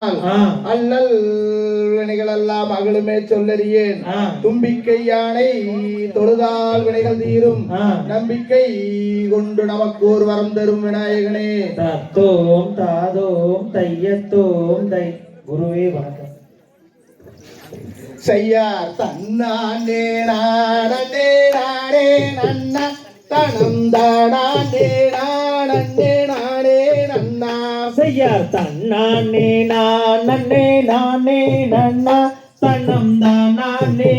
அல்லல் வினைகள் எல்லாம் அகலுமே சொல்லறியேன். தும்பிக்கை யானை தொழுதால் வினைகள் தீரும். நம்பிக்கை கொண்டு நமக்கு ஒரு வரம் தரும் விநாயகனே. தத்தோம் தாதோம் தையத்தோம் தை. குருவே வணக்கம். செய்யார் தன்னானே நானே நானே நன்னா. தனம் தானே நானே நன்னா செய்யார் தன்னானே நானே நானே நன்னா தன்னம் தானே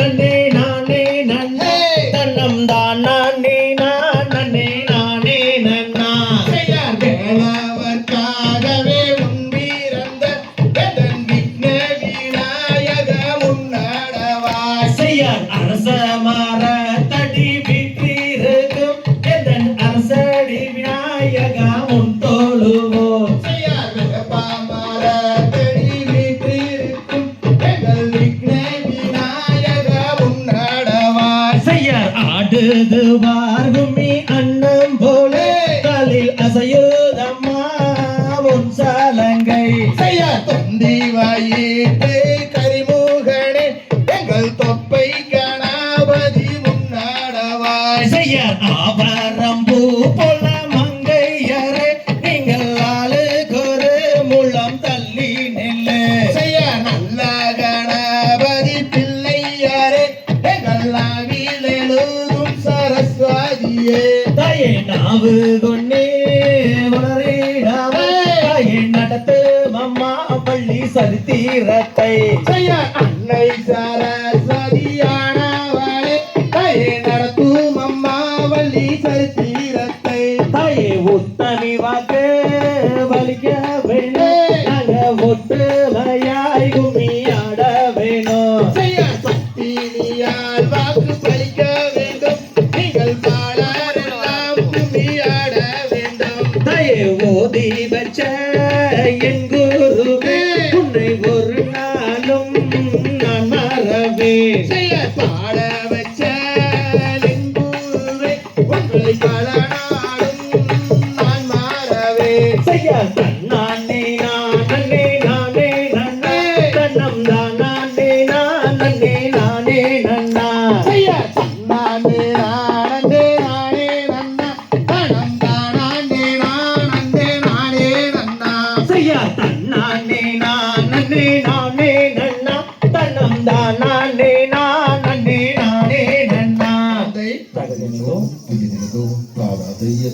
நானே ஆடுது வார்குமி அன்னம் போல. காலில் அசையுதம்மா உன் சாலங்கை. செய்ய தொந்தி வாயிட்டு கரிமுகனே. எங்கள் தொப்பை கணபதி முன்னாடவாய். செய்யார் ஆபரம்பூ போல நாவு வளரிடாமல் தாயே நடத்து மம்மா பள்ளி சரித்திரத்தை அன்னை சரஸ்வதியானவளே கையை நடத்தும் அம்மா வள்ளி சரித்திரத்தை தாயே உத்தமி வாக்கு வலிக்க வேணும். நாங்க ஒற்றுமையாய் கும்மியாட வேணும். செய்ய. சக்தினியால் வாக்கு பலிக்க ஓதி வச்ச என் குருவே உன்னை ஒரு நாளும் நான் செய்ய பாட வச்ச லிங்குருவே உங்களை பல நாளும் நான் மாறவே செய்ய தன்னானே நானே நானே நன்னா தன்னம் தானே செய்ய தன்னானே நானே நானே நன்னா. தன்னம் தானே நானே நானே நன்னா அதை தகதினோ புதினோ பாவாதைய